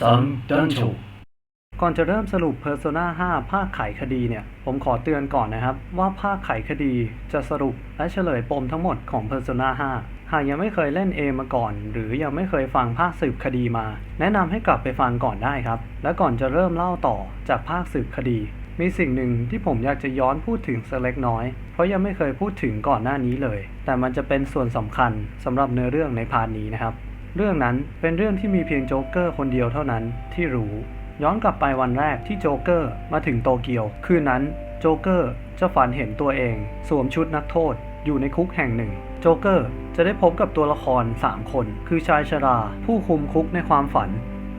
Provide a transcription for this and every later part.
ซังดันโชก่อนจะเริ่มสรุป Persona 5 ภาคไขคดีเนี่ย ผมขอเตือนก่อนนะครับ ว่าภาคไขคดีจะสรุปและเฉลยปมทั้งหมดของ Persona 5 หากยังไม่เคยเล่นเอมาก่อน หรือยังไม่เคยฟังภาคสืบคดีมา แนะนำให้กลับไปฟังก่อนได้ครับ และก่อนจะเริ่มเล่าต่อจากภาคสืบคดี มีสิ่งหนึ่งที่ผมอยากจะย้อนพูดถึงสักเล็กน้อย เพราะยังไม่เคยพูดถึงก่อนหน้านี้เลย แต่มันจะเป็นส่วนสำคัญสำหรับเนื้อเรื่องในพาร์ทนี้นะครับ เรื่องนั้นเป็นเรื่องที่มีเพียงโจ๊กเกอร์คนเดียวเท่านั้นที่รู้ ย้อนกลับไปวันแรกที่โจ๊กเกอร์มาถึงโตเกียว คืนนั้นโจ๊กเกอร์จะฝันเห็นตัวเอง สวมชุดนักโทษ อยู่ในคุกแห่งหนึ่ง โจ๊กเกอร์จะได้พบกับตัวละคร 3 คน คือชายชรา ผู้คุมคุกในความฝัน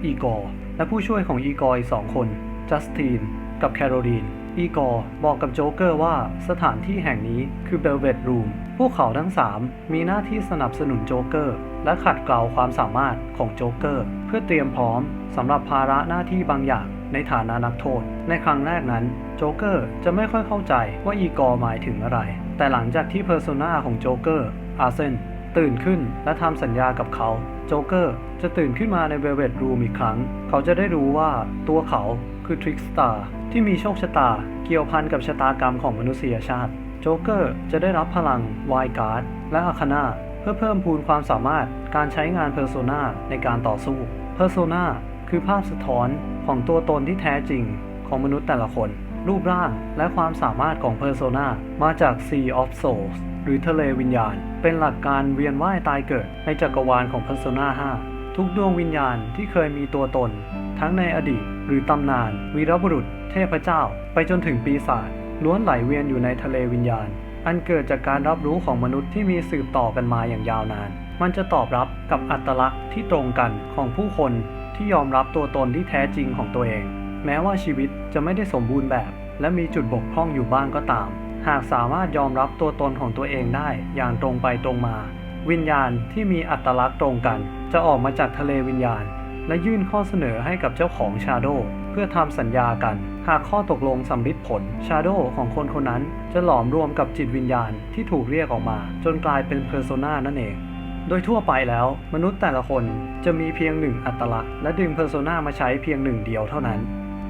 อีกอร์และผู้ช่วยของอีกอร์อีกสองคนจัสตินกับแคโรลีน อีกอร์บอกกับโจ๊กเกอร์ว่าสถานที่แห่งนี้คือเบลเวตรูมพวกเขาทั้ง 3 มีหน้าที่สนับสนุนโจ๊กเกอร์ และขัดเกลาความสามารถของโจ๊กเกอร์ เพื่อเตรียมพร้อมสำหรับภาระหน้าที่บางอย่างในฐานะนักโทษ ในครั้งแรกนั้น โจ๊กเกอร์จะไม่ค่อยเข้าใจว่าอีกอร์หมายถึงอะไร แต่หลังจากที่เพอร์โซนาของโจ๊กเกอร์อาเซนตื่นขึ้นและทำสัญญากับเขา โจ๊กเกอร์จะตื่นขึ้นมาในเวลเวตรูมอีกครั้ง เขาจะได้รู้ว่าตัวเขา คือทริกสตาร์ที่มีโชคชะตาเกี่ยวพันกับชะตากรรมของมนุษยชาติ โจ๊กเกอร์จะได้รับพลังวายการ์ดและอาคานาเพื่อเพิ่มพูนความสามารถการใช้งานเพอร์โซนาในการต่อสู้เพอร์โซนาคือภาพสะท้อนของตัวตนที่แท้จริงของมนุษย์แต่ละคน รูปร่างและความสามารถของเพอร์โซนามาจาก Sea of Souls หรือทะเลวิญญาณ เป็นหลักการเวียนว่ายตายเกิดในจักรวาลของ Persona 5ทุกดวงวิญญาณที่เคยมีตัวตน ทั้งในอดีต หรือตำนาน วีรบุรุษ เทพเจ้า ไปจนถึงปีศาจล้วนไหลเวียนอยู่ในทะเลวิญญาณ อันเกิดจากการรับรู้ของมนุษย์ที่มีสืบต่อกันมาอย่างยาวนาน มันจะตอบรับกับอัตลักษณ์ที่ตรงกันของผู้คนที่ยอมรับตัวตนที่แท้จริงของตัวเอง แม้ว่าชีวิตจะไม่ได้สมบูรณ์แบบ และมีจุดบกพร่องอยู่บ้างก็ตาม หากสามารถยอมรับตัวตนของตัวเองได้อย่างตรงไปตรงมา วิญญาณที่มีอัตลักษณ์ตรงกัน จะออกมาจากทะเลวิญญาณ และยื่นข้อเสนอให้กับเจ้าของชาโดเพื่อทำสัญญากัน หากข้อตกลงสำลิดผลชาโดของคนคนนั้นจะหลอมรวมกับจิตวิญญาณที่ถูกเรียกออกมา จนกลายเป็นเพอร์โซนานั่นเอง โดยทั่วไปแล้ว มนุษย์แต่ละคนจะมีเพียงหนึ่งอัตลักษณ์และดึงเพอร์โซนามาใช้เพียงหนึ่งเดียวเท่านั้น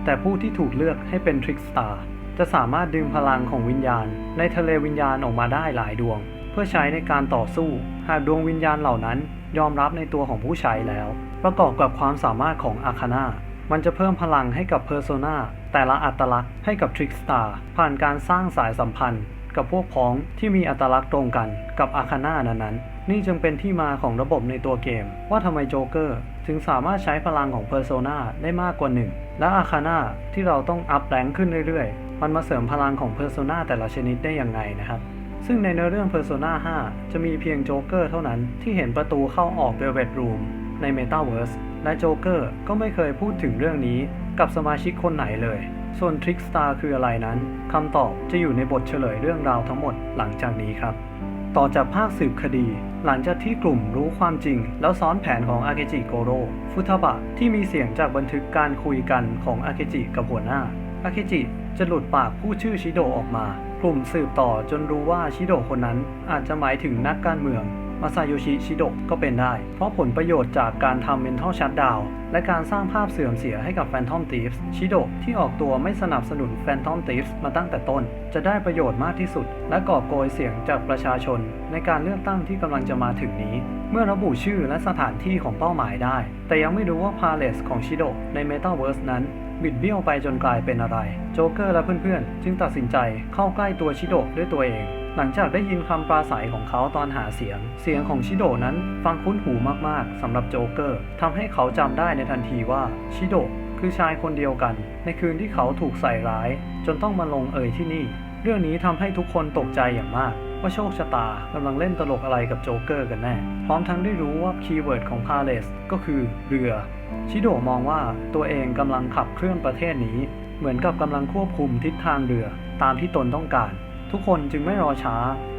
แต่ผู้ที่ถูกเลือกให้เป็นทริกสตาร์จะสามารถดึงพลังของวิญญาณ ในทะเลวิญญาณออกมาได้หลายดวง เพื่อใช้ในการต่อสู้ หากดวงวิญญาณเหล่านั้นยอมรับในตัวของผู้ใช้แล้ว ประกอบกับความสามารถของอาคาน่ามันจะเพิ่มพลังให้กับเพอร์โซนาแต่ละอัตลักษณ์ให้กับทริกสตาร์ผ่านการสร้างสายสัมพันธ์ กับพวกพ้องที่มีอัตลักษณ์ตรงกันกับอาคาน่านั้นๆ นี่จึงเป็นที่มาของระบบในตัวเกม ว่าทำไมโจเกอร์ถึงสามารถใช้พลังของเพอร์โซนาได้มากกว่าหนึ่งและอาคาน่าที่เราต้องอัพแรงขึ้นเรื่อยๆ มันมาเสริมพลังของเพอร์โซนาแต่ละชนิดได้ยังไงนะครับซึ่งในเนื้อเรื่อง Persona 5 จะมีเพียงโจ๊กเกอร์เท่านั้นที่เห็นประตูเข้าออก Velvet Room ใน Metaverse และโจ๊กเกอร์ก็ไม่เคยพูดถึงเรื่องนี้กับสมาชิกคนไหนเลย ส่วน Trickstar คืออะไรนั้นคำตอบจะอยู่ในบทเฉลยเรื่องราวทั้งหมดหลังจากนี้ครับ ต่อจากภาคสืบคดี หลังจากที่กลุ่มรู้ความจริง แล้วซ้อนแผนของอาเกจิโกโรฟุทบะที่มีเสียงจากบันทึกการคุยกันของอาเกจิกับหัวหน้าอาเกจิจะหลุดปากพูดชื่อชิโดออกมา กลุ่มสืบต่อจนรู้ว่าชิโดคนนั้นอาจจะหมายถึงนักการเมือง มาซาโยชิชิโดะก็เป็นได้ เพราะผลประโยชน์จากการทำ Mental Shutdown และการสร้างภาพเสื่อมเสียให้กับ Phantom Thieves ชิโดะที่ออกตัวไม่สนับสนุน Phantom Thieves มาตั้งแต่ต้น จะได้ประโยชน์มากที่สุด และกอบโกยเสียงจากประชาชน ในการเลือกตั้งที่กำลังจะมาถึงนี้ เมื่อระบุชื่อและสถานที่ของเป้าหมายได้ แต่ยังไม่รู้ว่า Palace ของชิโดะใน Metaverse นั้นบิดเบี้ยวไปจนกลายเป็นอะไร โจ๊กเกอร์และเพื่อนๆ จึงตัดสินใจเข้าใกล้ตัวชิโดะด้วยตัวเอง หลังจากได้ยินคำปราศัยของเขาตอนหาเสียง เสียงของชิโดนั้นฟังคุ้นหูมากๆสำหรับโจ๊กเกอร์ทำให้เขาจำได้ในทันทีว่าชิโดคือชายคนเดียวกัน ในคืนที่เขาถูกใส่ร้าย จนต้องมาลงเอยที่นี่ เรื่องนี้ทำให้ทุกคนตกใจอย่างมาก ว่าโชคชะตากำลังเล่นตลกอะไรกับโจ๊กเกอร์กันแน่ พร้อมทั้งได้รู้ว่าคีย์เวิร์ดของพาเลสก็คือเรือ ชิโดมองว่าตัวเองกำลังขับเคลื่อนประเทศนี้ เหมือนกับกำลังควบคุมทิศทางเรือตามที่ตนต้องการ ทุกคนจึงไม่รอช้า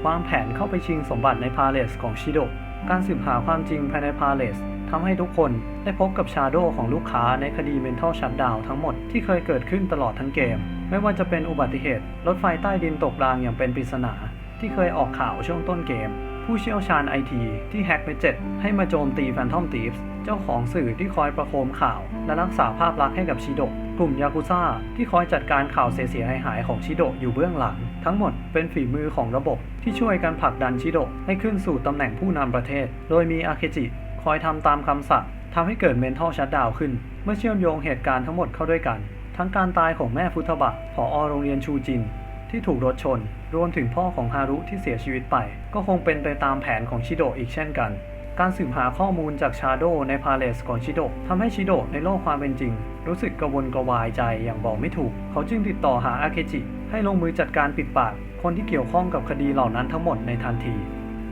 วางแผนเข้าไปชิงสมบัติในพาเลสของชิโดะการสืบหาความจริงภายในพาเลสทำให้ทุกคนได้พบกับชาโดของลูกค้าในคดี Mental Shutdown ทั้งหมดที่เคยเกิดขึ้นตลอดทั้งเกม ไม่ว่าจะเป็นอุบัติเหตุ รถไฟใต้ดินตกรางอย่างเป็นปริศนา ที่เคยออกข่าวช่วงต้นเกม ผู้เชี่ยวชาญไอทีที่แฮ็กเบเจ็ให้มาโจมตี Phantom Thieves เจ้าของสื่อที่คอยประโคมข่าว และรักษาภาพลักษณ์ให้กับชิโดะกลุ่มยากุซ่าที่คอยจัดการข่าวเสียหายของชิโดอยู่เบื้องหลัง ทั้งหมดเป็นฝีมือของระบบที่ช่วยกันผลักดันชิโดะให้ขึ้นสู่ตำแหน่งผู้นำประเทศ โดยมีอาเคจิคอยทำตามคำสั่งทำให้เกิดเมนทัลชัดดาวขึ้น เมื่อเชื่อมโยงเหตุการณ์ทั้งหมดเข้าด้วยกัน ทั้งการตายของแม่ฟุตบะผอโรงเรียนชูจิน ที่ถูกรถชน รวมถึงพ่อของฮารุที่เสียชีวิตไป ก็คงเป็นไปตามแผนของชิโดะอีกเช่นกัน การสืบหาข้อมูลจากชาโดในพาเลสของชิโดะทำให้ชิโดะในโลกความเป็นจริง รู้สึกกระวนกระวายใจอย่างบอกไม่ถูก เขาจึงติดต่อหาอาเคจิ ให้ลงมือจัดการปิดปาก คนที่เกี่ยวข้องกับคดีเหล่านั้นทั้งหมดในทันที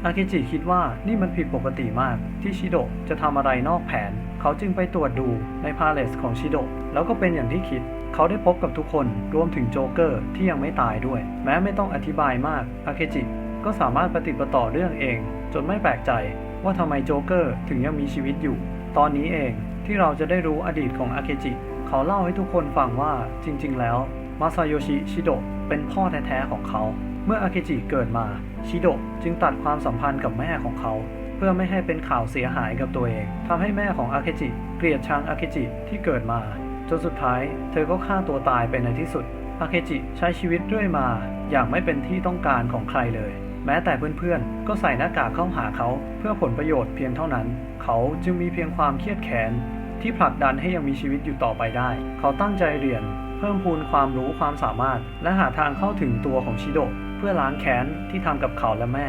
อาเคจิคิดว่านี่มันผิดปกติมากที่ชิโดะจะทำอะไรนอกแผน เขาจึงไปตรวจดูในพาเลสของชิโดะแล้วก็เป็นอย่างที่คิด เขาได้พบกับทุกคนรวมถึงโจกเกอร์ที่ยังไม่ตายด้วย แม้ไม่ต้องอธิบายมากอาเคจิก็สามารถปฏิบัติต่อเรื่องเอง จนไม่แปลกใจว่าทำไมโจกเกอร์ถึงยังมีชีวิตอยู่ ตอนนี้เองที่เราจะได้รู้อดีตของอาเคจิ เขาเล่าให้ทุกคนฟังว่าจริง ๆ แล้ว มาซาโยชิชิโดะเป็นพ่อแท้ๆของเขา เมื่ออาเคจิเกิดมา ชิโดะจึงตัดความสัมพันธ์กับแม่ของเขา เพื่อไม่ให้เป็นข่าวเสียหายกับตัวเองทำให้แม่ของอาเคจิเกลียดชังอาเคจิที่เกิดมา จนสุดท้ายเธอก็ฆ่าตัวตายไปในที่สุด อาเคจิใช้ชีวิตเรื่อยมา อย่างไม่เป็นที่ต้องการของใครเลย แม้แต่เพื่อนๆ ก็ใส่หน้ากากเข้าหาเขา เพื่อผลประโยชน์เพียงเท่านั้น เขาจึงมีเพียงความเครียดแค้นที่ผลักดันให้ยังมีชีวิตอยู่ต่อไปได้ เขาตั้งใจเรียน เพิ่มพูนความรู้ความสามารถ และหาทางเข้าถึงตัวของชิโดะเพื่อล้างแค้นที่ทำกับเขาและแม่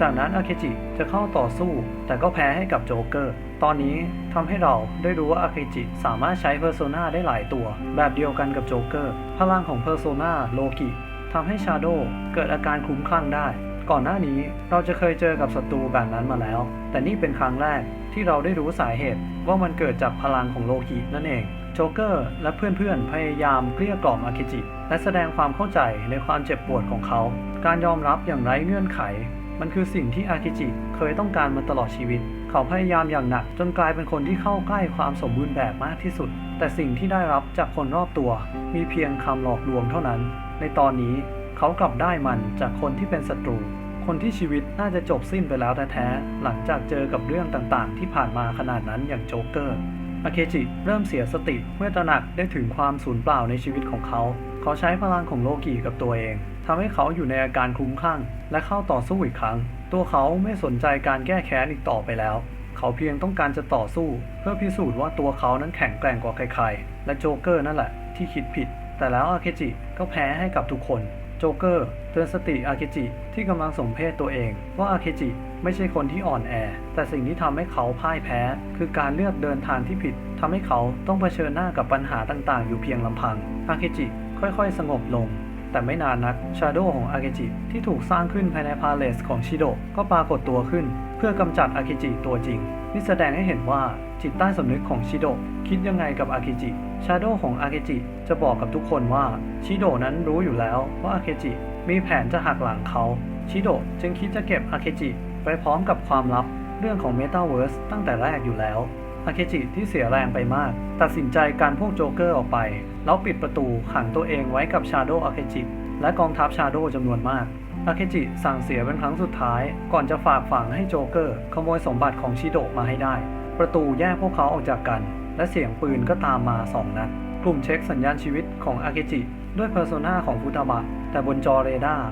จากนั้นอาเคจิจะเข้าต่อสู้ แต่ก็แพ้ให้กับโจ๊กเกอร์ ตอนนี้ทำให้เราได้รู้ว่าอาเคจิสามารถใช้เพอร์โซนาได้หลายตัว แบบเดียวกันกับโจ๊กเกอร์ พลังของเพอร์โซนาโลกิทำให้ชาโดเกิดอาการคลุ้มคลั่งได้ ก่อนหน้านี้เราจะเคยเจอกับศัตรูแบบนั้นมาแล้ว แต่นี่เป็นครั้งแรกที่เราได้รู้สาเหตุว่ามันเกิดจากพลังของโลกินั่นเอง โจ๊กเกอร์และเพื่อนๆ พยายามเกลี้ยกล่อมอาเคจิ และแสดงความเข้าใจในความเจ็บปวดของเขา การยอมรับอย่างไร้เงื่อนไข มันคือสิ่งที่อาเคจิเคยต้องการมาตลอดชีวิต เขาพยายามอย่างหนักจนกลายเป็นคนที่เข้าใกล้ความสมบูรณ์แบบมากที่สุด แต่สิ่งที่ได้รับจากคนรอบตัว มีเพียงคำหลอกลวงเท่านั้น ในตอนนี้เขากลับได้มันจากคนที่เป็นศัตรู คนที่ชีวิตน่าจะจบสิ้นไปแล้วแท้ๆหลังจากเจอกับเรื่องต่างๆ ที่ผ่านมาขนาดนั้นอย่างโจ๊กเกอร์ อาเคจิเริ่มเสียสติเมื่อตระหนักได้ถึงความสูญเปล่าในชีวิตของเขา เขาใช้พลังของโลกิกับตัวเองทำให้เขาอยู่ในอาการคลุ้มคลั่ง และเข้าต่อสู้อีกครั้ง ตัวเขาไม่สนใจการแก้แค้นอีกต่อไปแล้ว เขาเพียงต้องการจะต่อสู้ เพื่อพิสูจน์ว่าตัวเขานั้นแข็งแกร่งกว่าใครๆ และโจ๊กเกอร์นั่นแหละที่คิดผิด แต่แล้วอาเคจิก็แพ้ให้กับทุกคน โจ๊กเกอร์เตือนสติอาเคจิที่กำลังสมเพศตัวเอง ว่าอาเคจิไม่ใช่คนที่อ่อนแอ แต่สิ่งที่ทำให้เขาพ่ายแพ้ คือการเลือกเดินทางที่ผิดทำให้เขาต้องเผชิญหน้ากับปัญหาต่างๆ อยู่เพียงลำพัง อาเคจิค่อยๆ สงบลง แต่ไม่นานนักชาโดของอาเคจิที่ถูกสร้างขึ้นภายในพาเลสของชิโดะก็ปรากฏตัวขึ้น เพื่อกำจัดอาเคจิตัวจริง นี่แสดงให้เห็นว่าจิตใต้สำนึกของชิโดะคิดยังไงกับอาเคจิ ชาโดของอาเคจิจะบอกกับทุกคนว่าชิโดะนั้นรู้อยู่แล้วว่าอาเคจิมีแผนจะหักหลังเขา ชิโดะจึงคิดจะเก็บอาเคจิไปพร้อมกับความลับเรื่องของเมตาเวิร์สตั้งแต่แรกอยู่แล้ว อาเคจิที่เสียแรงไปมาก ตัดสินใจการพวกโจเกอร์ออกไป แล้วปิดประตูขังตัวเองไว้กับชาโดอาเคจิและกองทัพชาโดจำนวนมาก อาเคจิสั่งเสียเป็นครั้งสุดท้าย ก่อนจะฝากฝังให้โจเกอร์ ขโมยสมบัติของชิโดะมาให้ได้ ประตูแยกพวกเขาออกจากกัน และเสียงปืนก็ตามมาสองนัด กลุ่มเช็คสัญญาณชีวิตของอาเคจิ ด้วยเพอร์โซนาของฟุตาบะแต่บนจอเรดาร์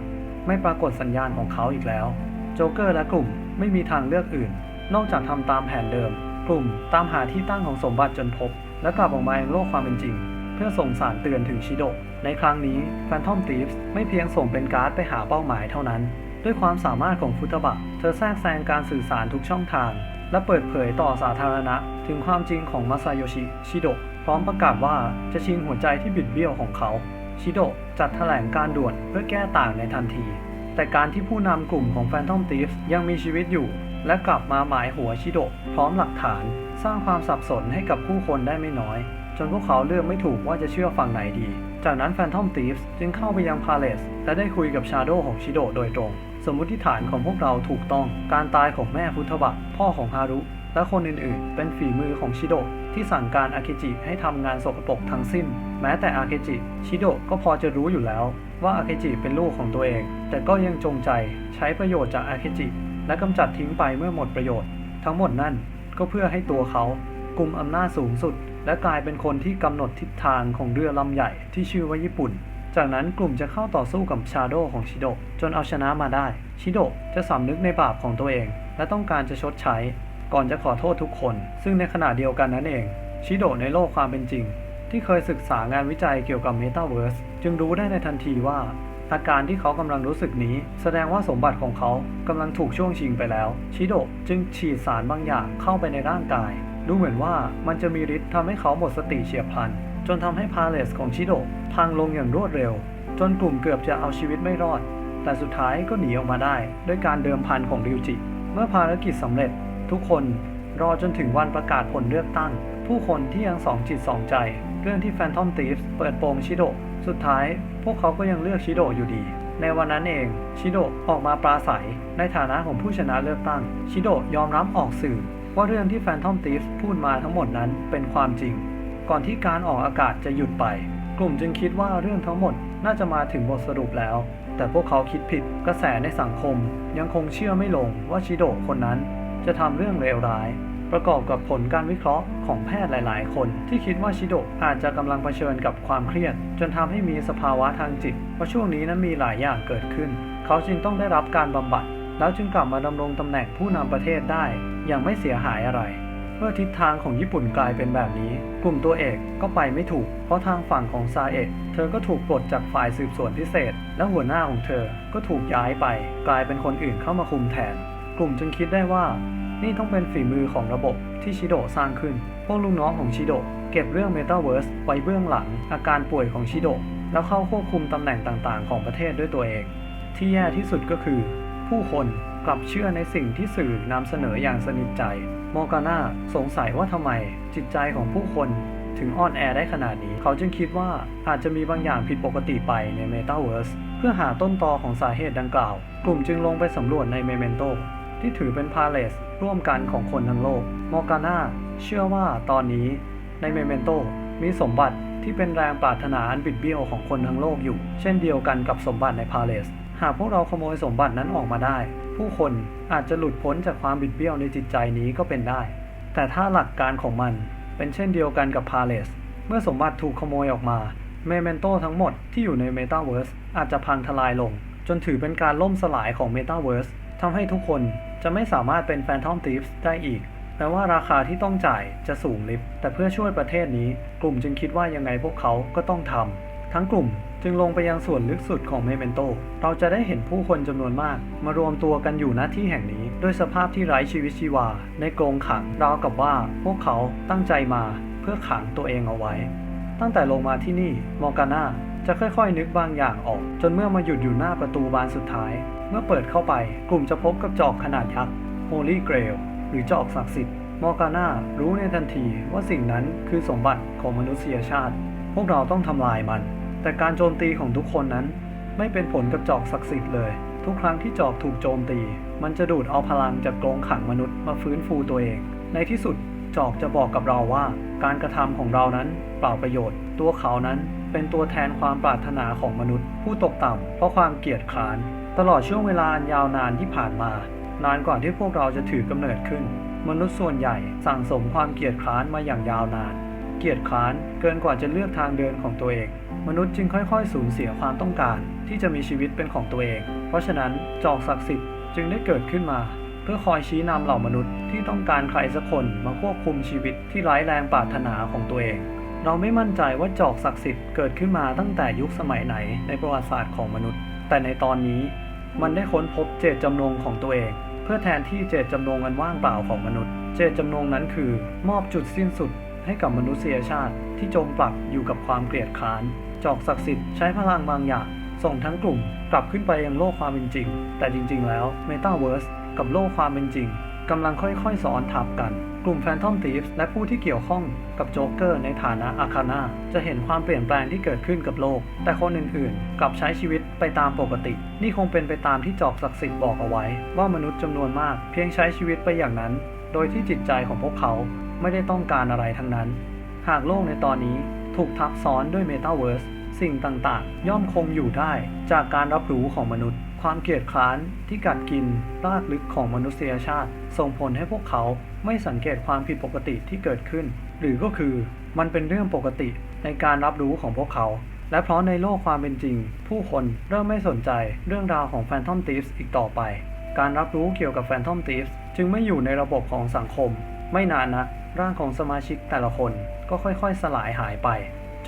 ไม่ปรากฏสัญญาณของเขาอีกแล้ว โจเกอร์และกลุ่มไม่มีทางเลือกอื่น นอกจากทำตามแผนเดิม กลุ่มตามหาที่ตั้งของสมบัติจนพบ และกลับออกมาในโลกความเป็นจริง เพื่อส่งสารเตือนถึงชิโดะ ในครั้งนี้แฟนทอมตีฟส์ไม่เพียงส่งเป็นการ์ดไปหาเป้าหมายเท่านั้น ด้วยความสามารถของฟุตบะ เธอแทรกแซงการสื่อสารทุกช่องทาง และเปิดเผยต่อสาธารณะ ถึงความจริงของมาซาโยชิ ชิโดะ พร้อมประกาศว่าจะชิงหัวใจที่บิดเบี้ยวของเขา ชิโดะจัดแถลงการด่วนเพื่อแก้ต่างในทันที แต่การที่ผู้นำกลุ่มของ Phantom Thieves ยังมีชีวิตอยู่ และกลับมาหมายหัวชิโดะพร้อมหลักฐาน สร้างความสับสนให้กับผู้คนได้ไม่น้อย จนพวกเขาเลือกไม่ถูกว่าจะเชื่อฝั่งไหนดี จากนั้น Phantom Thieves จึงเข้าไปยังพาเลสและได้คุยกับชาโดของชิโดโดยตรง สมมติฐานของพวกเราถูกต้องการตายของแม่ฟุตบะพ่อของฮารุ และคนอื่นๆ เป็นฝีมือของชิโดที่สั่งการอาเคจิให้ทำงานสกปรกทั้งสิ้น แม้แต่อาเคจิชิโดก็พอจะรู้อยู่แล้ว ว่าอาเคจิเป็นลูกของตัวเอง แต่ก็ยังจงใจใช้ประโยชน์จากอาเคจิและกำจัดทิ้งไปเมื่อหมดประโยชน์ ทั้งหมดนั่นก็เพื่อให้ตัวเขากลุ่มอำนาจสูงสุด และกลายเป็นคนที่กำหนดทิศทางของเรือลำใหญ่ที่ชื่อว่าญี่ปุ่น จากนั้นกลุ่มจะเข้าต่อสู้กับชาโดของชิโดะจนเอาชนะมาได้ ชิโดะจะสำนึกในบาปของตัวเอง และต้องการจะชดใช้ ก่อนจะขอโทษทุกคน ซึ่งในขณะเดียวกันนั้นเอง ชิโดะในโลกความเป็นจริง ที่เคยศึกษางานวิจัยเกี่ยวกับ Metaverse จึงรู้ได้ในทันทีว่าอาการที่เขากำลังรู้สึกนี้ แสดงว่าสมบัติของเขากำลังถูกช่วงชิงไปแล้ว ชิโดะจึงฉีดสารบางอย่างเข้าไปในร่างกาย ดูเหมือนว่ามันจะมีฤทธิ์ทำให้เขาหมดสติเฉียบพลัน จนทำให้พาเลสของชิโดะพังลงอย่างรวดเร็ว จนกลุ่มเกือบจะเอาชีวิตไม่รอด แต่สุดท้ายก็หนีออกมาได้ ด้วยการเดิมพันของริวจิ เมื่อภารกิจสำเร็จ ทุกคนรอจนถึงวันประกาศผลเลือกตั้ง ผู้คนที่ยังสองจิตสองใจ เรื่องที่แฟนทอมตีฟเปิดโปงชิโดะสุดท้าย พวกเขาก็ยังเลือกชิโดะอยู่ดี ในวันนั้นเองชิโดะออกมาปราศัย ในฐานะของผู้ชนะเลือกตั้ง ชิโดะยอมรับออกสื่อ ว่าเรื่องที่แฟนทอมตีฟพูดมาทั้งหมดนั้นเป็นความจริง ก่อนที่การออกอากาศจะหยุดไป กลุ่มจึงคิดว่าเรื่องทั้งหมดน่าจะมาถึงบทสรุปแล้ว แต่พวกเขาคิดผิดกระแสในสังคม ยังคงเชื่อไม่ลงว่าชิโดะคนนั้น จะทำเรื่องเลวร้าย ประกอบกับผลการวิเคราะห์ของแพทย์หลาย ๆ คน ที่คิดว่าชิโดะอาจจะกำลังเผชิญกับความเครียด จนทำให้มีสภาวะทางจิตเพราะช่วงนี้นั้นมีหลายอย่างเกิดขึ้น เขาจึงต้องได้รับการบำบัดแล้วจึงกลับมาดำรงตำแหน่งผู้นำประเทศได้ ย่างไม่เสียหายอะไร เมื่อทิศทางของญี่ปุ่นกลายเป็นแบบนี้ กลุ่มตัวเอกก็ไปไม่ถูก เพราะทางฝั่งของซาเอะเธอก็ถูกปลดจากฝ่ายสืบสวนพิเศษ และหัวหน้าของเธอก็ถูกย้ายไป กลายเป็นคนอื่นเข้ามาคุมแทน กลุ่มจึงคิดได้ว่า นี่ต้องเป็นฝีมือของระบบที่ชิโดะสร้างขึ้น พวกลูกน้องของชิโดะเก็บเรื่อง Metaverse ไว้เบื้องหลังอาการป่วยของชิโดะแล้วเข้าควบคุมตำแหน่งต่างๆ ของประเทศด้วยตัวเอง ที่แย่ที่สุดก็คือ ผู้คน กลับเชื่อในสิ่งที่สื่อนำเสนออย่างสนิทใจมอกาน่าสงสัยว่าทำไมจิตใจของผู้คนถึงอ่อนแอได้ขนาดนี้ เขาจึงคิดว่าอาจจะมีบางอย่างผิดปกติไปใน Metaverse เพื่อหาต้นตอของสาเหตุดังกล่าว กลุ่มจึงลงไปสำรวจใน Memento ที่ถือเป็นพาเลสร่วมกันของคนทั้งโลก มอร์กาน่าเชื่อว่าตอนนี้ใน Memento มีสมบัติที่เป็นแรงปรารถนาอันบิดเบี้ยวของคนทั้งโลกอยู่ เช่นเดียวกันกับสมบัติในพาเลส หากพวกเราขโมยสมบัตินั้นออกมาได้ ผู้คนอาจจะหลุดพ้นจากความบิดเบี้ยวในจิตใจนี้ก็เป็นได้ แต่ถ้าหลักการของมันเป็นเช่นเดียวกันกับพาเลส เมื่อสมบัติถูกขโมยออกมาเมเมนโตทั้งหมดที่อยู่ใน Metaverse อาจจะพังทลายลง จนถือเป็นการล่มสลายของ Metaverse ทำให้ทุกคนจะไม่สามารถเป็นแฟนทอม Thieves ได้อีกแม้ว่าราคาที่ต้องจ่ายจะสูงลิฟต์แต่เพื่อช่วยประเทศนี้ กลุ่มจึงคิดว่ายังไงพวกเขาก็ต้องทำ ทั้งกลุ่มจึงลงไปยังส่วนลึกสุดของเมเมนโต เราจะได้เห็นผู้คนจำนวนมาก มารวมตัวกันอยู่ณที่แห่งนี้ ด้วยสภาพที่ไร้ชีวิตชีวา ในกรงขังราวกับว่าพวกเขาตั้งใจมาเพื่อขังตัวเองเอาไว้ ตั้งแต่ลงมาที่นี่มอร์กาน่าจะค่อยๆ นึกบางอย่างออก จนเมื่อมาหยุดอยู่หน้าประตูบานสุดท้าย เมื่อเปิดเข้าไป กลุ่มจะพบกับจอกขนาดยักษ์ Holy Grail หรือจอกศักดิ์สิทธิ์มอร์กาน่ารู้ในทันทีว่าสิ่งนั้นคือสมบัติของมนุษยชาติ พวกเราต้องทำลายมัน แต่การโจมตีของทุกคนนั้น ไม่เป็นผลกับจอกศักดิ์สิทธิ์เลย ทุกครั้งที่จอกถูกโจมตี มันจะดูดเอาพลังจากกรงขังมนุษย์มาฟื้นฟูตัวเอง ในที่สุดจอกจะบอกกับเราว่า การกระทำของเรานั้นเปล่าประโยชน์ ตัวเขานั้นเป็นตัวแทนความปรารถนาของมนุษย์ ผู้ตกต่ำเพราะความเกียจคร้าน ตลอดช่วงเวลาอันยาวนานที่ผ่านมา นานกว่าที่พวกเราจะถือกำเนิดขึ้น มนุษย์ส่วนใหญ่สั่งสมความเกียจคร้านมาอย่างยาวนาน เกียจคร้านเกินกว่าจะเลือกทางเดินของตัวเอง มนุษย์จึงค่อยๆ สูญเสียความต้องการที่จะมีชีวิตเป็นของตัวเอง เพราะฉะนั้นจอกศักดิ์สิทธิ์จึงได้เกิดขึ้นมา เพื่อคอยชี้นำเหล่ามนุษย์ที่ต้องการใครสักคนมาควบคุมชีวิตที่ไร้แรงปรารถนาของตัวเอง เราไม่มั่นใจว่าจอกศักดิ์สิทธิ์เกิดขึ้นมาตั้งแต่ยุคสมัยไหนในประวัติศาสตร์ของมนุษย์ แต่ในตอนนี้ มันได้ค้นพบเจตจำนงของตัวเอง เพื่อแทนที่เจตจำนงอันว่างเปล่าของมนุษย์ เจตจำนงนั้นคือ มอบจุดสิ้นสุดให้กับมนุษยชาติที่จมปลักอยู่กับความเกลียดค้าน จอกศักดิ์สิทธิ์ใช้พลังบางอย่าง ส่งทั้งกลุ่มกลับขึ้นไปยังโลกความเป็นจริง แต่จริง ๆ แล้ว Metaverse กับโลกความเป็นจริงกำลังค่อยๆซ้อนทับกัน กลุ่ม Phantom Thieves และผู้ที่เกี่ยวข้องกับโจ๊กเกอร์ในฐานะอาคาน่าจะเห็นความเปลี่ยนแปลงที่เกิดขึ้นกับโลก แต่คนอื่นๆ กลับใช้ชีวิตไปตามปกติ นี่คงเป็นไปตามที่จอกศักดิ์สิทธิ์บอกเอาไว้ ว่ามนุษย์จำนวนมาก เพียงใช้ชีวิตไปอย่างนั้น โดยที่จิตใจของพวกเขาไม่ได้ต้องการอะไรทั้งนั้น หากโลกในตอนนี้ถูกทับซ้อนด้วย Metaverse สิ่ สิ่งต่างๆ ย่อมคงอยู่ได้ จากการรับรู้ของมนุษย์ ความเกลียดคร้านที่กัดกินรากลึกของมนุษยชาติ ส่งผลให้พวกเขาไม่สังเกตความผิดปกติที่เกิดขึ้น หรือก็คือมันเป็นเรื่องปกติในการรับรู้ของพวกเขา และเพราะในโลกความเป็นจริง ผู้คนเริ่มไม่สนใจเรื่องราวของ Phantom Thieves อีกต่อไป การรับรู้เกี่ยวกับ Phantom Thieves จึงไม่อยู่ในระบบของสังคม ไม่นานนักร่างของสมาชิกแต่ละคนก็ค่อยๆ สลายหายไป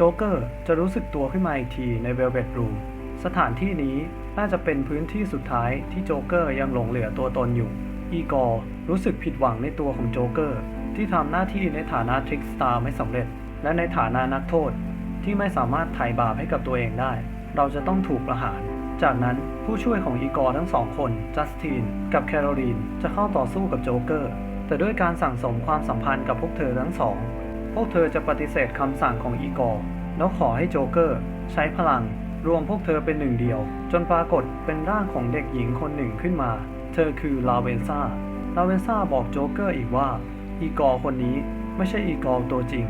โจ๊กเกอร์จะรู้สึกตัวขึ้นมาอีกทีใน Velvet Room สถานที่นี้น่าจะเป็นพื้นที่สุดท้ายที่โจ๊กเกอร์ยังหลงเหลือตัวตนอยู่ อีกอร์รู้สึกผิดหวังในตัวของโจ๊กเกอร์ ที่ทำหน้าที่ในฐานะทริกสตาร์ไม่สำเร็จ และในฐานะนักโทษ ที่ไม่สามารถไถ่บาปให้กับตัวเองได้ เราจะต้องถูกประหาร จากนั้นผู้ช่วยของอีกอร์ทั้งสองคน จัสตินกับแคโรลีนจะเข้าต่อสู้กับโจ๊กเกอร์ แต่ด้วยการสั่งสมความสัมพันธ์กับพวกเธอทั้งสอง วกเธอจะปฏิเสธคำสั่งของอีกอร์แล้วขอให้โจเกอร์ ใช้พลัง รวมพวกเธอเป็นหนึ่งเดียว จนปรากฏเป็นร่างของเด็กหญิงคนหนึ่งขึ้นมา เธอคือลาเวนซ่าลาเวนซ่าบอกโจเกอร์อีกว่า อีกอร์คนนี้ไม่ใช่อีกอร์ตัวจริง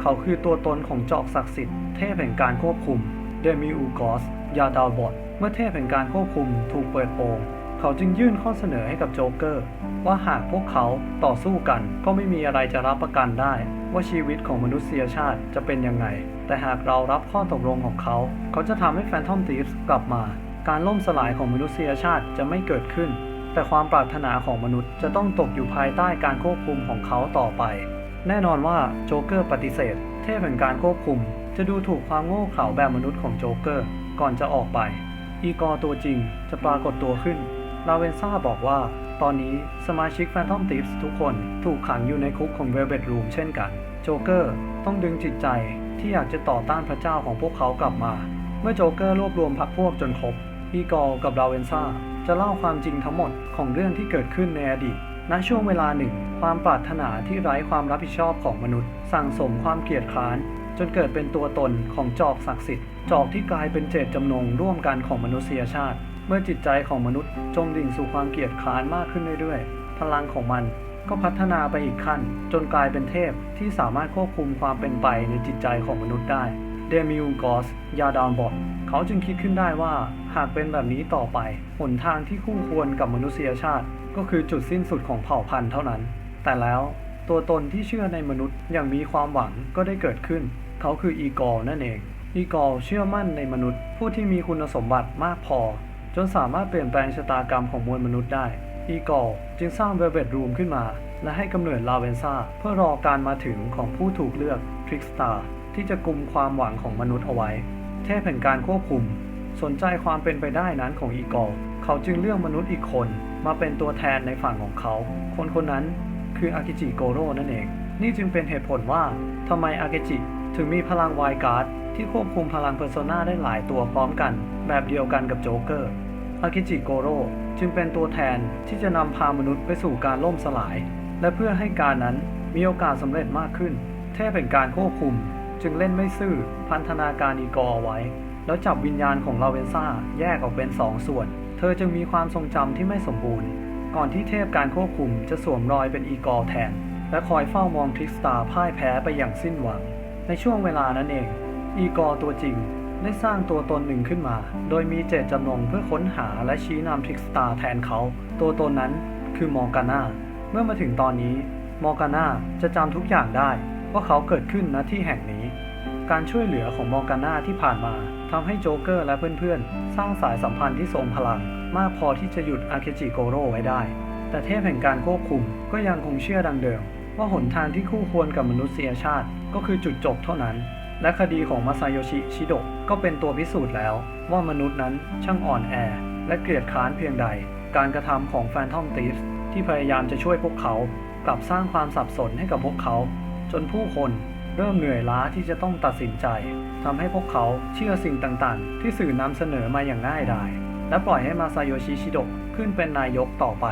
เขาคือตัวตนของจอกศักดิ์สิทธิ์เทพแห่งการควบคุมเดมิอูกอสยาดาวบอดเมื่อเทพแห่งการควบคุมถูกเปิดโปงเขาจึงยื่นข้อเสนอให้กับโจ๊กเกอร์ ว่าหากพวกเขาต่อสู้กันก็ไม่มีอะไรจะรับประกันได้ ว่าชีวิตของมนุษยชาติจะเป็นยังไง แต่หากเรารับข้อตกลงของเขา เขาจะทำให้แฟนทอมทีฟส์กลับมา การล่มสลายของมนุษยชาติจะไม่เกิดขึ้น แต่ความปรารถนาของมนุษย์จะต้องตกอยู่ภายใต้การควบคุมของเขาต่อไป แน่นอนว่าโจ๊กเกอร์ปฏิเสธ เทพแห่งการควบคุม จะดูถูกความโง่เขลาแบบมนุษย์ของโจ๊กเกอร์ ก่อนจะออกไป อีกอร์ตัวจริงจะปรากฏตัวขึ้น ลาเวนซ่าบอกว่า ตอนนี้สมาชิก Phantom Thieves ทุกคนถูกขังอยู่ในคุกของ Velvet Room เช่นกัน โจเกอร์ต้องดึงจิตใจที่อยากจะต่อต้านพระเจ้าของพวกเขากลับมา เมื่อโจเกอร์รวบรวมพรรคพวกจนครบอีกอร์กับลาเวนซ่าจะเล่าความจริงทั้งหมดของเรื่องที่เกิดขึ้นในอดีต ณ ช่วงเวลาหนึ่ง ความปรารถนาที่ไร้ความรับผิดชอบของมนุษย์ สั่งสมความเกลียดคร้าน จนเกิดเป็นตัวตนของจอกศักดิ์สิทธิ์ จอกที่กลายเป็นเจตจำนงร่วมกันของมนุษยชาติ เมื่อจิตใจของมนุษย์จมดิ่งสู่ความเกลียดคร้านมากขึ้นเรื่อยๆ พลังของมันก็พัฒนาไปอีกขั้น จนกลายเป็นเทพที่สามารถควบคุมความเป็นไปในจิตใจของมนุษย์ได้เดมิวกอส ยาดานบอดเขาจึงคิดขึ้นได้ว่าหากเป็นแบบนี้ต่อไปหนทางที่คู่ควรกับมนุษยชาติ ก็คือจุดสิ้นสุดของเผ่าพันธุ์เท่านั้น แต่แล้วตัวตนที่เชื่อในมนุษย์อย่างมีความหวังก็ได้เกิดขึ้น เขาคืออีกอร์นั่นเอง อีกอร์เชื่อมั่นในมนุษย์ ผู้ที่มีคุณสมบัติมากพอ นสามารถเปลี่ยนแปลงชะตากรรมของมวลมนุษย์ได้ อีกอร์จึงสร้างเวลเวตรูมขึ้นมา และให้กำเนิดลาเวนซ่าเพื่อรอการมาถึงของผู้ถูกเลือกทริกสตาร์ที่จะกุมความหวังของมนุษย์เอาไว้ เทพแห่งการควบคุม สนใจความเป็นไปได้นั้นของอีกอร์เขาจึงเลือกมนุษย์อีกคนมาเป็นตัวแทนในฝั่งของเขา คนคนนั้นคืออากิจิโกโร่นั่นเอง นี่จึงเป็นเหตุผลว่าทำไมอากิจิถึงมีพลังไวการ์ดที่ควบคุมพลังเพอร์โซนาได้หลายตัวพร้อมกัน แบบเดียวกันกับโจ๊กเกอร์ อากิจิโกโร่จึงเป็นตัวแทนที่จะนำพามนุษย์ไปสู่การล่มสลาย และเพื่อให้การนั้นมีโอกาสสำเร็จมากขึ้น เทพแห่งการควบคุม จึงเล่นไม่ซื่อพันธนาการอีกอร์เอไว้ แล้วจับวิญญาณของลาเวนซ่าแยกออกเป็นสองส่วน เธอจึงมีความทรงจำที่ไม่สมบูรณ์ ก่อนที่เทพการควบคุมจะสวมรอยเป็นอีกอร์แทน และคอยเฝ้ามองทริกสตาร์พ่ายแพ้ไปอย่างสิ้นหวัง ในช่วงเวลานั้นเอง อีกอร์ตัวจริง ได้สร้างตัวตนหนึ่งขึ้นมา โดยมีเจตจำนงเพื่อค้นหาและชี้นำทริกสตาร์แทนเขา ตัวตนนั้นคือมอร์กาน่า เมื่อมาถึงตอนนี้ มอร์กาน่าจะจำทุกอย่างได้ว่าเขาเกิดขึ้นณที่แห่งนี้ การช่วยเหลือของมอร์กาน่าที่ผ่านมาทำให้โจ๊กเกอร์และเพื่อนๆ สร้างสายสัมพันธ์ที่ทรงพลัง มากพอที่จะหยุดอาเคจิโกโร่ไว้ได้ แต่เทพแห่งการควบคุมก็ยังคงเชื่อดังเดิม ว่าหนทางที่คู่ควรกับมนุษยชาติ ก็คือจุดจบเท่านั้น และคดีของมาซาโยชิชิโดะก็เป็นตัวพิสูจน์แล้ว ว่ามนุษย์นั้นช่างอ่อนแอ และเกลียดค้านเพียงใด การกระทำของแฟนทอมตีฟที่พยายามจะช่วยพวกเขากลับสร้างความสับสนให้กับพวกเขา จนผู้คนเริ่มเหนื่อยล้าที่จะต้องตัดสินใจทำให้พวกเขาเชื่อสิ่งต่างๆ ที่สื่อนำเสนอมาอย่างง่ายดาย และปล่อยให้มาซาโยชิชิโดะขึ้นเป็นนายกต่อไป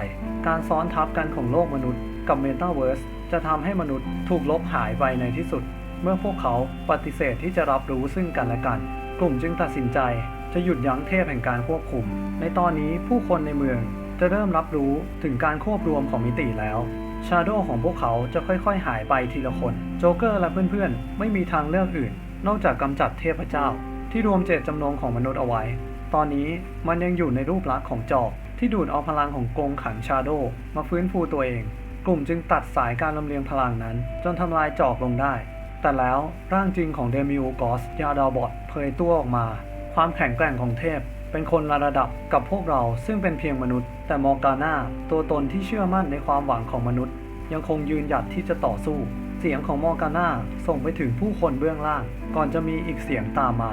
การซ้อนทับกันของโลกมนุษย์กับเมตาเวิร์สจะทำให้มนุษย์ถูกลบหายไปในที่สุด เมื่อพวกเขาปฏิเสธที่จะรับรู้ซึ่งกันและกัน กลุ่มจึงตัดสินใจจะหยุดยั้งเทพแห่งการควบคุม ในตอนนี้ผู้คนในเมืองจะเริ่มรับรู้ถึงการควบรวมของมิติแล้ว ชาโดของพวกเขาจะค่อยๆ หายไปทีละคน โจเกอร์และเพื่อนๆ ไม่มีทางเลือกอื่น นอกจากกำจัดเทพเจ้า ที่รวมเจตจำนงของมนุษย์เอาไว้ ตอนนี้มันยังอยู่ในรูปลักษณ์ของจอกที่ดูดเอาพลังของกงขังชาโดมาฟื้นฟูตัวเอง กลุ่มจึงตัดสายการลำเลียงพลังนั้น จนทำลายจอกลงได้ แต่แล้วร่างจริงของเดมิโอกอสยาดาบอดเผยตัวออกมา ความแข็งแกร่งของเทพ เป็นคนละระดับกับพวกเราซึ่งเป็นเพียงมนุษย์ แต่มอร์กาน่าตัวตนที่เชื่อมั่นในความหวังของมนุษย์ ยังคงยืนหยัดที่จะต่อสู้ เสียงของมอร์กาน่าส่งไปถึงผู้คนเบื้องล่าง ก่อนจะมีอีกเสียงตามมา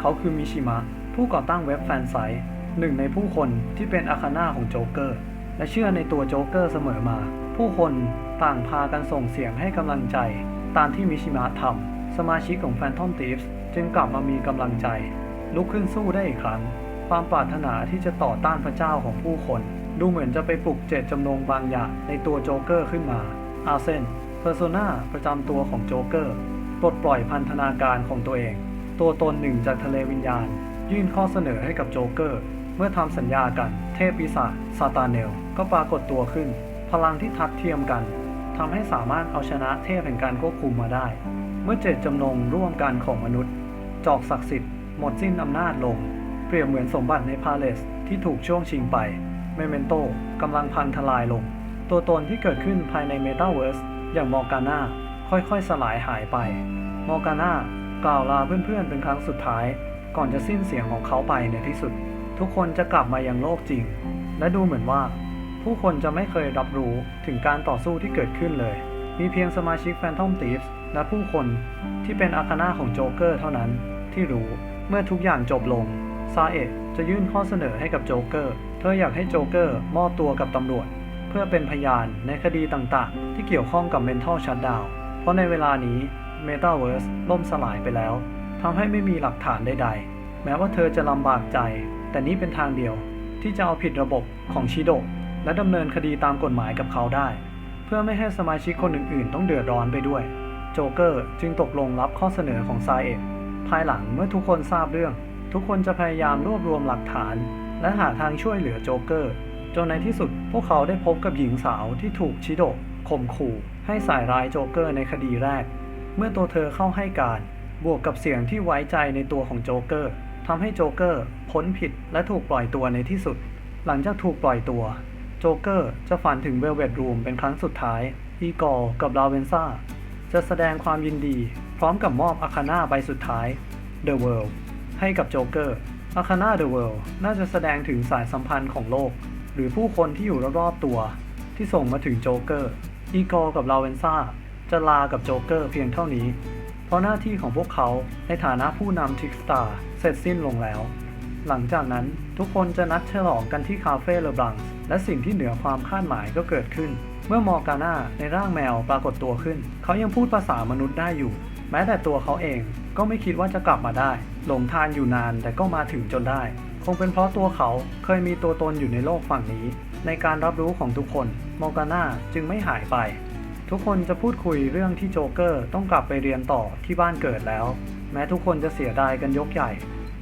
เขาคือมิชิมะ ผู้ก่อตั้งเว็บแฟนไซต์หนึ่งในผู้คนที่เป็นอาคาน่าของโจ๊กเกอร์และเชื่อในตัวโจ๊กเกอร์เสมอมา ผู้คนต่างพากันส่งเสียงให้กำลังใจ ตามที่มิชิมะทำสมาชิกของ Phantom Thieves จึงกลับมามีกำลังใจ ลุกขึ้นสู้ได้อีกครั้ง ความปรารถนาที่จะต่อต้านพระเจ้าของผู้คน ดูเหมือนจะไปปลุกเจตจำนงบางอย่างในตัวโจ๊กเกอร์ขึ้นมาอาเซนเพอร์โซนาประจำตัวของโจ๊กเกอร์ปลดปล่อยพันธนาการของตัวเอง ตัวตนหนึ่งจากทะเลวิญญาณ ยื่นข้อเสนอให้กับโจ๊กเกอร์ เมื่อทำสัญญากัน เทพปีศาจซาตานเนล ก็ปรากฏตัวขึ้น พลังที่ทัดเทียมกัน ทำให้สามารถเอาชนะเทพแห่งการควบคุมมาได้ เมื่อเจตจำนงร่วมกันของมนุษย์ จอกศักดิ์สิทธิ์หมดสิ้นอำนาจลง เปรียบเหมือนสมบัติในพาเลสที่ถูกช่วงชิงไป เมเมนโตกำลังพังทลายลง ตัวตนที่เกิดขึ้นภายในเมตาเวิร์สอย่างมอร์กาน่าค่อยๆ สลายหายไป มอร์กาน่ากล่าวลาเพื่อนๆเป็นครั้งสุดท้าย ก่อนจะสิ้นเสียงของเขาไปในที่สุด ทุกคนจะกลับมายังโลกจริง และดูเหมือนว่า ผู้คนจะไม่เคยรับรู้ถึงการต่อสู้ที่เกิดขึ้นเลย มีเพียงสมาชิก Phantom Thieves และผู้คนที่เป็นอาคาน่าของโจ๊กเกอร์เท่านั้นที่รู้เมื่อทุกอย่างจบลง ซาเอะจะยื่นข้อเสนอให้กับโจ๊กเกอร์ เธออยากให้โจ๊กเกอร์มอบตัวกับตำรวจ เพื่อเป็นพยานในคดีต่างๆ ที่เกี่ยวข้องกับ Mental Shutdown เพราะในเวลานี้ Metaverse ล่มสลายไปแล้วทำให้ไม่มีหลักฐานใดๆ แม้ว่าเธอจะลำบากใจ แต่นี่เป็นทางเดียวที่จะเอาผิดระบบของชิโดะ และดำเนินคดีตามกฎหมายกับเขาได้ เพื่อไม่ให้สมาชิกคนอื่นๆ ต้องเดือดร้อนไปด้วย โจเกอร์จึงตกลงรับข้อเสนอของซาเอะภายหลังเมื่อทุกคนทราบเรื่อง ทุกคนจะพยายามรวบรวมหลักฐาน และหาทางช่วยเหลือโจเกอร์ จนในที่สุดพวกเขาได้พบกับหญิงสาวที่ถูกชิโดะข่มขู่ ให้สายร้ายโจเกอร์ในคดีแรก เมื่อตัวเธอเข้าให้การ บวกกับเสียงที่ไว้ใจในตัวของโจเกอร์ทำให้โจเกอร์พ้นผิดและถูกปล่อยตัวในที่สุด หลังจากถูกปล่อยตัว โจเกอร์จะฝันถึงเวลเวดรูมเป็นครั้งสุดท้าย อีกอร์กับลาเวนซ่า จะแสดงความยินดี พร้อมกับมอบอาคาน่าใบสุดท้าย The World ให้กับโจ๊กเกอร์ อาคาน่า The World น่าจะแสดงถึงสายสัมพันธ์ของโลก หรือผู้คนที่อยู่รอบๆตัว ที่ส่งมาถึงโจ๊กเกอร์ อีกอร์กับลาเวนซ่า จะลากับโจ๊กเกอร์เพียงเท่านี้ เพราะหน้าที่ของพวกเขาในฐานะผู้นำทิกสตาร์เสร็จสิ้นลงแล้ว หลังจากนั้นทุกคนจะนัดฉลองกันที่คาเฟ่เลบลังและสิ่งที่เหนือความคาดหมายก็เกิดขึ้น เมื่อมอร์กาน่าในร่างแมวปรากฏตัวขึ้น เขายังพูดภาษามนุษย์ได้อยู่ แม้แต่ตัวเขาเองก็ไม่คิดว่าจะกลับมาได้ หลงทางอยู่นานแต่ก็มาถึงจนได้ คงเป็นเพราะตัวเขาเคยมีตัวตนอยู่ในโลกฝั่งนี้ ในการรับรู้ของทุกคนมอร์กาน่าจึงไม่หายไป ทุกคนจะพูดคุยเรื่องที่โจเกอร์ต้องกลับไปเรียนต่อที่บ้านเกิดแล้ว แม้ทุกคนจะเสียดายกันยกใหญ่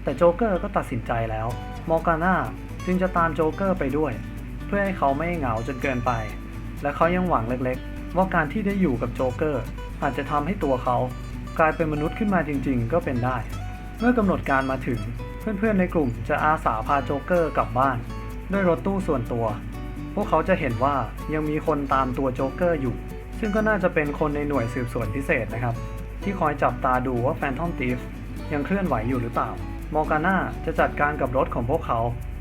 แต่โจ๊กเกอร์ก็ตัดสินใจแล้วมอร์กาน่าจึงจะตามโจ๊กเกอร์ไปด้วย เพื่อให้เขาไม่เหงาจนเกินไป และเขายังหวังเล็กๆ ว่าการที่ได้อยู่กับโจ๊กเกอร์อาจจะทำให้ตัวเขา กลายเป็นมนุษย์ขึ้นมาจริง ๆ ก็เป็นได้ เมื่อกำหนดการมาถึงเพื่อนๆในกลุ่มจะอาสาพาโจ๊กเกอร์กลับบ้าน ด้วยรถตู้ส่วนตัว พวกเขาจะเห็นว่ายังมีคนตามตัวโจ๊กเกอร์อยู่ ซึ่งก็น่าจะเป็นคนในหน่วยสืบสวนพิเศษนะครับ ที่คอยจับตาดูว่าแฟนทอมตีฟยังเคลื่อนไหวอยู่หรือเปล่า มอร์กาน่าจะจัดการกับรถของพวกเขา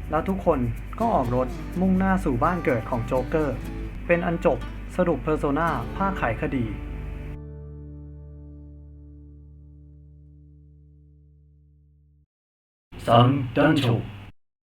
แล้วทุกคนก็ออกรถมุ่งหน้าสู่บ้านเกิดของโจ๊กเกอร์ เป็นอันจบสรุปเพอร์โซนาภาคไขคดีซัมดันโช